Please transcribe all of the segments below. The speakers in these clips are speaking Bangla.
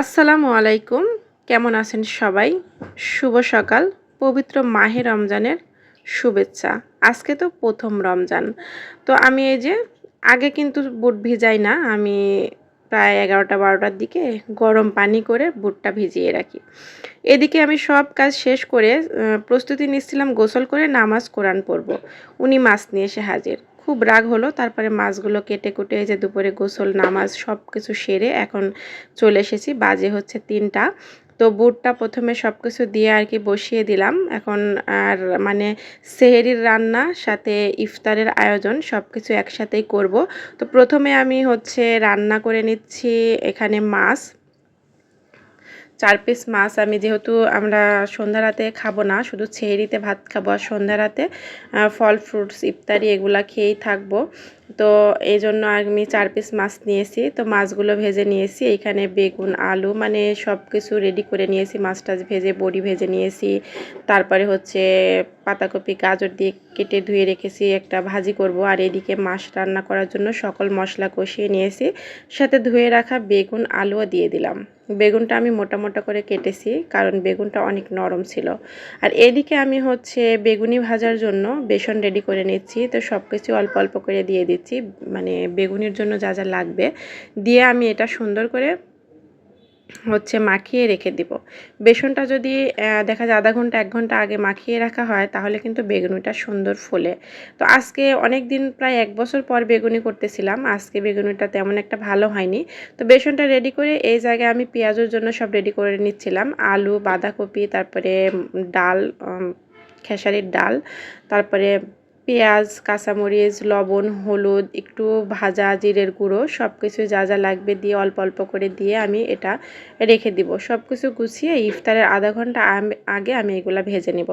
আসসালামু আলাইকুম। কেমন আছেন সবাই? শুভ সকাল। পবিত্র মাহে রমজানের শুভেচ্ছা। আজকে তো প্রথম রমজান। তো আমি এই যে, আগে কিন্তু বুট ভিজাই না, আমি প্রায় এগারোটা, বারোটার দিকে গরম পানি করে বুটটা ভিজিয়ে রাখি। এদিকে আমি সব কাজ শেষ করে প্রস্তুতি নিচ্ছিলাম গোসল করে নামাজ কোরআন পড়ব। উনি মাছ নিয়ে এসে হাজির। খুব রাগ হলো, তারপরে মাছগুলো কেটে কুটে যে দুপুরে গোসল, নামাজ সব কিছু সেরে এখন চলে এসেছি, বাজে হচ্ছে তিনটা। তো বুটটা প্রথমে সব কিছু দিয়ে আর কি বসিয়ে দিলাম। এখন আর মানে সেহেরির রান্না, সাথে ইফতারের আয়োজন সব কিছু একসাথেই করব। তো প্রথমে আমি হচ্ছে রান্না করে নিচ্ছি এখানে মাছ। চার পিস মাছ আমি যেহেতু আমরা সন্ধ্যা রাতে খাব না, শুধু ছেড়িতে ভাত খাব আর সন্ধ্যা রাতে ফল ফ্রুটস ইত্যাদি এগুলা খেয়েই থাকব। তো এই জন্য আমি চার পিস মাছ নিয়েছি। তো মাছগুলো ভেজে নিয়েছি। এইখানে বেগুন, আলু মানে সব কিছু রেডি করে নিয়েছি। মাছ টাছ ভেজে, বড়ি ভেজে নিয়েছি। তারপরে হচ্ছে পাতাকপি, গাজর দিয়ে কেটে ধুয়ে রেখেছি। একটা ভাজি করব। আর এদিকে মাছ রান্না করার জন্য সকল মশলা কষিয়ে নিয়েছি। সাথে ধুয়ে রাখা বেগুন, আলুও দিয়ে দিলাম। বেগুনটা আমি মোটা মোটা করে কেটেছি, কারণ বেগুনটা অনেক নরম ছিল। আর এদিকে আমি হচ্ছে বেগুনি ভাজার জন্য বেসন রেডি করে নিচ্ছি। তো সব কিছু অল্প অল্প করে দিয়ে দিচ্ছি। মানে বেগুনির জন্য যা যা লাগবে, দিয়ে আমি এটা সুন্দর করে হচ্ছে মাখিয়ে রেখে দিব। বেসনটা যদি দেখা যায় আধা ঘণ্টা, এক ঘণ্টা আগে মাখিয়ে রাখা হয়, তাহলে কিন্তু বেগুনিটা সুন্দর ফোলে। তো আজকে অনেক দিন প্রায় এক বছর পর বেগুনি করতেছিলাম, আজকে বেগুনিটা তেমন একটা ভালো হয়নি। তো বেসনটা রেডি করে এই জায়গায় আমি পেঁয়াজের জন্য সব রেডি করে নিচ্ছিলাম, আলু, বাঁধাকপি, তারপরে ডাল খেসারির ডাল, তারপরে পেঁয়াজ, কাঁচামরিচ, লবণ, হলুদ, একটু ভাজা জিরের গুঁড়ো সব কিছু যা যা লাগবে দিয়ে অল্প অল্প করে দিয়ে আমি এটা রেখে দিব। সব কিছু গুছিয়ে ইফতারের আধা ঘণ্টা আগে আমি এগুলো ভেজে নিব।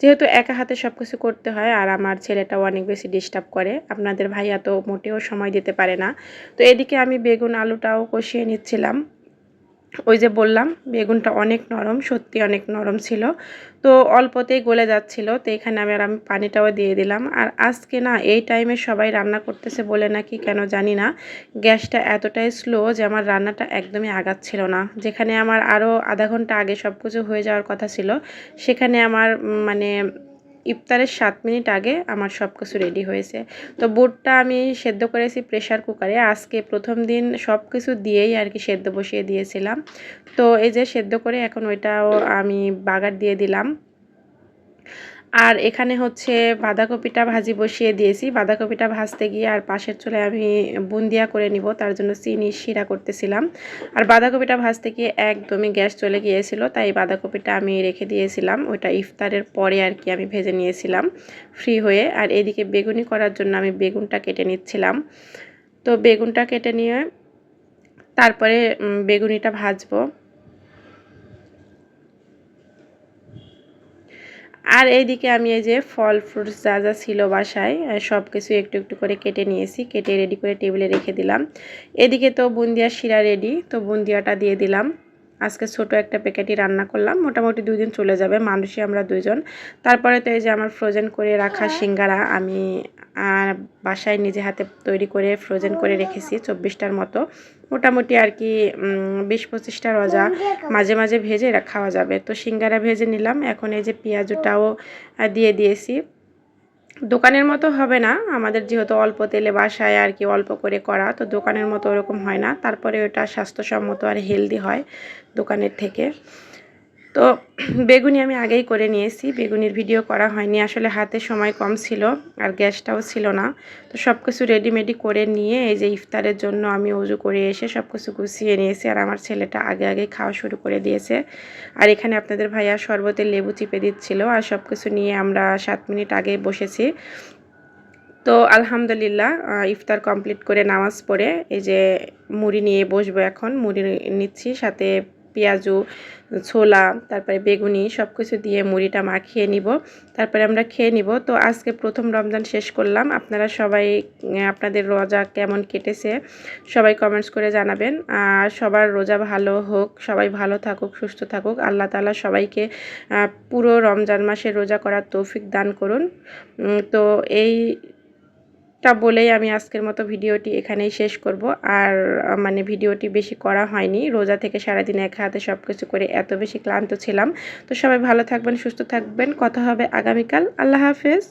যেহেতু একা হাতে সব কিছু করতে হয় আর আমার ছেলেটাও অনেক বেশি ডিস্টার্ব করে, আপনাদের ভাইয়া তো মোটেও সময় দিতে পারে না। তো এদিকে আমি বেগুন, আলুটাও কষিয়ে নিচ্ছিলাম। ওই যে বললাম, বেগুনটা অনেক নরম, সত্যি অনেক নরম ছিল। তো অল্পতেই গলে যাচ্ছিল, তো এখানে আমি আর আমি পানিটাও দিয়ে দিলাম। আর আজকে না, এই টাইমে সবাই রান্না করতেছে বলে নাকি কেন জানি না, গ্যাসটা এতটাই স্লো যে আমার রান্নাটা একদমই আগাচ্ছিল না। যেখানে আমার আরও আধা ঘণ্টা আগে সব কিছু হয়ে যাওয়ার কথা ছিল, সেখানে আমার মানে ইফতারের সাত মিনিট আগে আমার সব কিছু রেডি হয়েছে। তো বুটটা আমি সেদ্ধ করেছি প্রেশার কুকারে আজকে প্রথম দিন সব কিছু দিয়েই আর কি সেদ্ধ বসিয়ে দিয়েছিলাম। তো এই যে সেদ্ধ করে এখন ওইটাও আমি বাগার দিয়ে দিলাম। আর এখানে হচ্ছে বাঁধাকপিটা ভাজি বসিয়ে দিয়েছি। বাঁধাকপিটা ভাজতে গিয়ে আর পাশের চলে আমি বুন্দিয়া করে নিব, তার জন্য চিনি শিরা করতেছিলাম। আর বাঁধাকপিটা ভাজতে গিয়ে একদমই গ্যাস চলে গিয়েছিল, তাই বাঁধাকপিটা আমি রেখে দিয়েছিলাম। ওইটা ইফতারের পরে আর কি আমি ভেজে নিয়েছিলাম ফ্রি হয়ে। আর এদিকে বেগুনি করার জন্য আমি বেগুনটা কেটে নিচ্ছিলাম। তো বেগুনটা কেটে নিয়ে তারপরে বেগুনিটা ভাজবো। আর এইদিকে আমি এই যে ফল ফ্রুটস যা যা ছিল বাসায় সব কিছু একটু একটু করে কেটে নিয়েছি কেটে রেডি করে টেবিলে রেখে দিলাম। এদিকে তো বুন্দিয়া শিরা রেডি তো বুন্দিয়াটা দিয়ে দিলাম। আজকে ছোট একটা প্যাকেটই রান্না করলাম মোটামুটি দুই দিন চলে যাবে মানুষই আমরা দুজন তারপরে তো এই যে আমার ফ্রোজেন করে রাখা সিঙ্গারা আমি বাসায় নিজে হাতে তৈরি করে ফ্রোজেন করে রেখেছি চব্বিশটার মতো। মোটামুটি আর কি বিশ পঁচিশটা রজা মাঝে মাঝে ভেজে এরা খাওয়া যাবে। তো সিঙ্গারা ভেজে নিলাম, এখন এই যে পেঁয়াজটাও দিয়ে দিয়েছি। দোকানের মতো হবে না, আমাদের যেহেতু অল্প তেলে বাসায় আর কি অল্প করে করা, তো দোকানের মতো ওরকম হয় না। তারপরে ওটা স্বাস্থ্যসম্মত আর হেলদি হয় দোকানের থেকে। তো বেগুনি আমি আগেই করে নিয়েছি। বেগুনির ভিডিও করা হয়নি। আসলে হাতে সময় কম ছিল আর গ্যাসটাও ছিল না। তো সব কিছু রেডিমেডি করে নিয়ে এই যে ইফতারের জন্য আমি উজু করে এসে সব কিছু গুছিয়ে নিয়েছি আর আমার ছেলেটা আগে আগে খাওয়া শুরু করে দিয়েছে। আর এখানে আপনাদের ভাইয়া শরবতের লেবু চিপে দিচ্ছিল আর সব কিছু নিয়ে আমরা সাত মিনিট আগে বসেছি। তো আলহামদুলিল্লাহ ইফতার কমপ্লিট করে নামাজ পড়ে এই যে মুড়ি নিয়ে বসবো এখন। মুড়ি নিচ্ছি, সাথে পেঁয়াজু, ছোলা, তারপরে বেগুনি সব কিছু দিয়ে মুড়িটা মাখিয়ে নিব। তারপরে আমরা খেয়ে নিব। তো আজকে প্রথম রমজান শেষ করলাম। আপনারা সবাই আপনাদের রোজা কেমন কেটেছে সবাই কমেন্টস করে জানাবেন। আর সবার রোজা ভালো হোক, সবাই ভালো থাকুক, সুস্থ থাকুক। আল্লাহ তালা সবাইকে পুরো রমজান মাসে রোজা করার তৌফিক দান করুন। তো এই টা বলেই আমি আজকের মতো ভিডিওটি এখানেই শেষ করব। আর মানে ভিডিওটি বেশি করা হয়নি। রোজা থেকে সারাদিন এক হাতে সব কিছু করে এত বেশি ক্লান্ত ছিলাম। তো সবাই ভালো থাকবেন, সুস্থ থাকবেন। কথা হবে আগামীকাল। আল্লাহ হাফেজ।